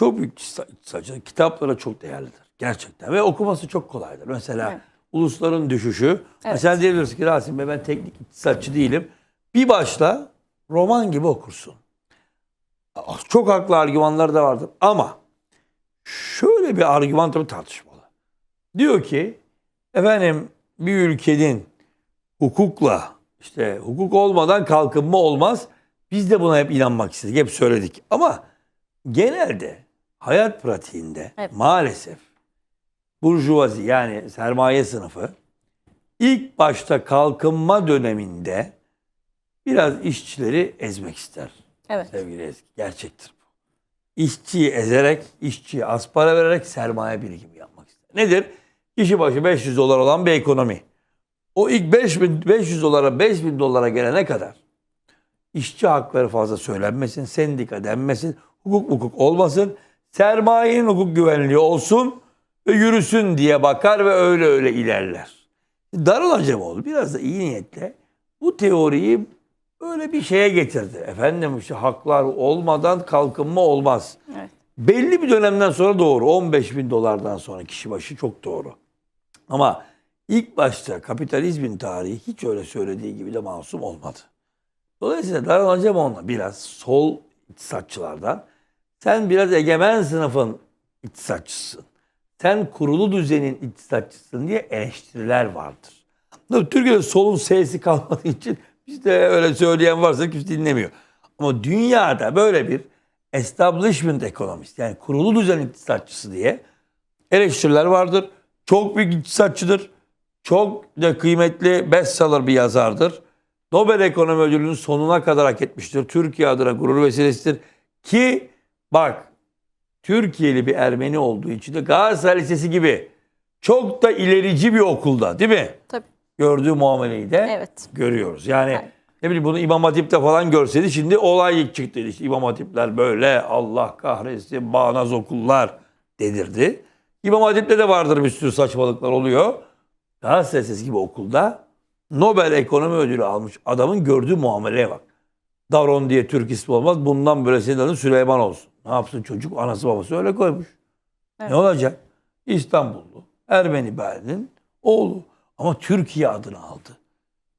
çok büyük iktisatçı. Kitapları çok değerlidir. Gerçekten. Ve okuması çok kolaydır. Mesela Evet. ulusların düşüşü. Mesela diyebilirsin ki Rasim Bey ben teknik iktisatçı değilim. Bir başla roman gibi okursun. Çok haklı argümanlar da vardır. Ama şöyle bir argüman tabii tartışmalı. Diyor ki efendim bir ülkenin hukukla işte hukuk olmadan kalkınma olmaz. Biz de buna hep inanmak istedik. Hep söyledik. Ama genelde hayat pratiğinde Evet. maalesef burjuvazi yani sermaye sınıfı ilk başta kalkınma döneminde biraz işçileri ezmek ister. Evet. Sevgili Ezgi gerçektir bu. İşçiyi ezerek, işçiye az para vererek sermaye birikimi yapmak ister. Nedir? Kişi başı 500 dolar olan bir ekonomi. O ilk 5000 500 dolara 5000 dolara gelene kadar işçi hakları fazla söylenmesin, sendika denmesin, hukuk hukuk olmasın, sermayenin hukuk güvenliği olsun ve yürüsün diye bakar ve öyle öyle ilerler. Darıl Acemoğlu biraz da iyi niyetle bu teoriyi böyle bir şeye getirdi. Efendim işte haklar olmadan kalkınma olmaz. Evet. Belli bir dönemden sonra doğru. 15 bin dolardan sonra kişi başı çok doğru. Ama ilk başta kapitalizmin tarihi hiç öyle söylediği gibi de masum olmadı. Dolayısıyla Darıl Acemoğlu'na biraz sol iktisatçılardan sen biraz egemen sınıfın iktisatçısın. Sen kurulu düzenin iktisatçısın diye eleştiriler vardır. Türkiye'de solun sesi kalmadığı için bizde öyle söyleyen varsa kimse dinlemiyor. Ama dünyada böyle bir establishment ekonomist yani kurulu düzen iktisatçısı diye eleştiriler vardır. Çok büyük iktisatçıdır. Çok da kıymetli bestseller bir yazardır. Nobel Ekonomi Ödülü'nün sonuna kadar hak etmiştir. Türkiye adına gurur vesilesidir. Ki bak Türkiye'li bir Ermeni olduğu için de Galatasaray Lisesi gibi çok da ilerici bir okulda değil mi? Tabii. Gördüğü muameleyi de Evet. görüyoruz. Yani Evet. ne bileyim bunu İmam Hatip'te falan görseydi şimdi olay çıktı. İşte İmam Hatipler böyle Allah kahretsin bağnaz okullar dedirdi. İmam Hatip'te de vardır bir sürü saçmalıklar oluyor. Galatasaray Lisesi gibi okulda Nobel Ekonomi Ödülü almış adamın gördüğü muameleye bak. Davron diye Türk ismi olmaz. Bundan böyle senin adın Süleyman olsun. Ne yapsın çocuk? Anası babası öyle koymuş. Evet. Ne olacak? İstanbullu. Ermeni Berlin oğlu. Ama Türkiye adını aldı.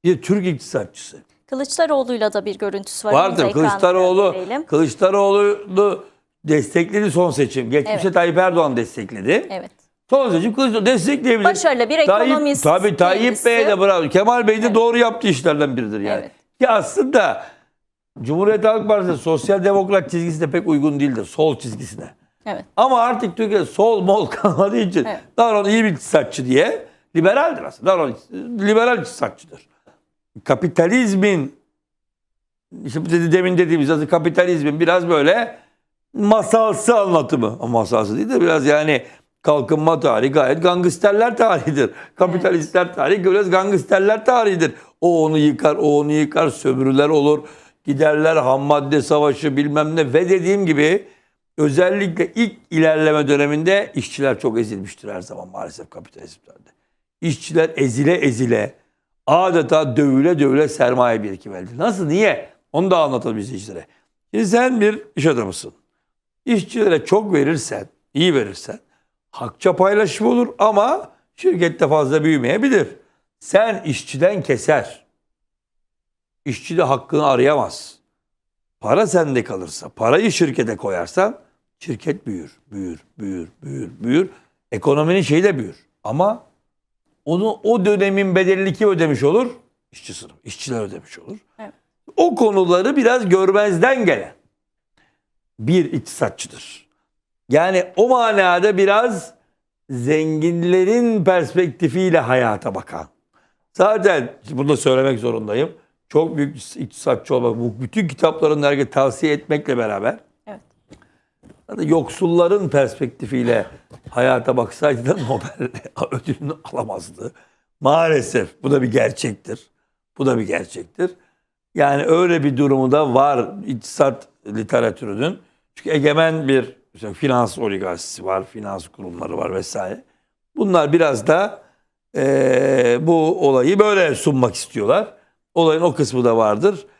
Bir Türk iktisatçısı. Kılıçdaroğlu'yla da bir görüntüsü var. Vardır. Kılıçdaroğlu. Kılıçdaroğlu'nu destekledi son seçim. Geçmişte Evet. Tayyip Erdoğan destekledi. Evet. Son seçim Kılıçdaroğlu destekleyebilir. Başarılı bir ekonomist Tayyip, tabii Tayyip kendisi. Bey de bravo. Kemal Bey de Evet. doğru yaptığı işlerden biridir yani. Evet. Ki aslında Cumhuriyet Halk Partisi sosyal demokrat çizgisine pek uygun değildir. Sol çizgisine. Evet. Ama artık Türkiye sol mol kalmadığı için Evet. Davron iyi bir iktisatçı diye liberaldir aslında. Davron liberal iktisatçıdır. Kapitalizmin işte dedi- demin dediğimiz aslında kapitalizmin biraz böyle masalsı anlatımı. Masalsı değil de biraz yani kalkınma tarihi gayet gangsterler tarihidir. Kapitalistler tarihi biraz gangsterler tarihidir. O onu yıkar, o onu yıkar, sömürüler olur. Giderler ham madde savaşı bilmem ne ve dediğim gibi özellikle ilk ilerleme döneminde işçiler çok ezilmiştir her zaman maalesef kapitalizmlerde. İşçiler ezile ezile adeta dövüle dövüle sermaye birikimi elde. Nasıl niye? Onu da anlatalım izleyicilere. Şimdi sen bir iş adamısın. İşçilere çok verirsen, iyi verirsen hakça paylaşım olur ama şirkette fazla büyümeyebilir. Sen işçiden keser. İşçi de hakkını arayamaz. Para sende kalırsa, parayı şirkete koyarsan şirket büyür, büyür, büyür, büyür, büyür. Ekonominin şeyi de büyür. Ama onu o dönemin bedelini kim ödemiş olur? İşçi sınıf, işçiler ödemiş olur. Evet. O konuları biraz görmezden gelen bir iktisatçıdır. Yani o manada biraz zenginlerin perspektifiyle hayata bakan. Zaten bunu da söylemek zorundayım. Çok büyük iktisatçı olmak, bu bütün kitapların herkese tavsiye etmekle beraber Evet. Yoksulların perspektifiyle hayata baksaydı da Nobel ödülünü alamazdı. Maalesef bu da bir gerçektir. Bu da bir gerçektir. Yani öyle bir durumu da var iktisat literatürünün. Çünkü egemen bir işte finans oligarşisi var, finans kurumları var vesaire. Bunlar biraz da eee, bu olayı böyle sunmak istiyorlar. Olayın o kısmı da vardır.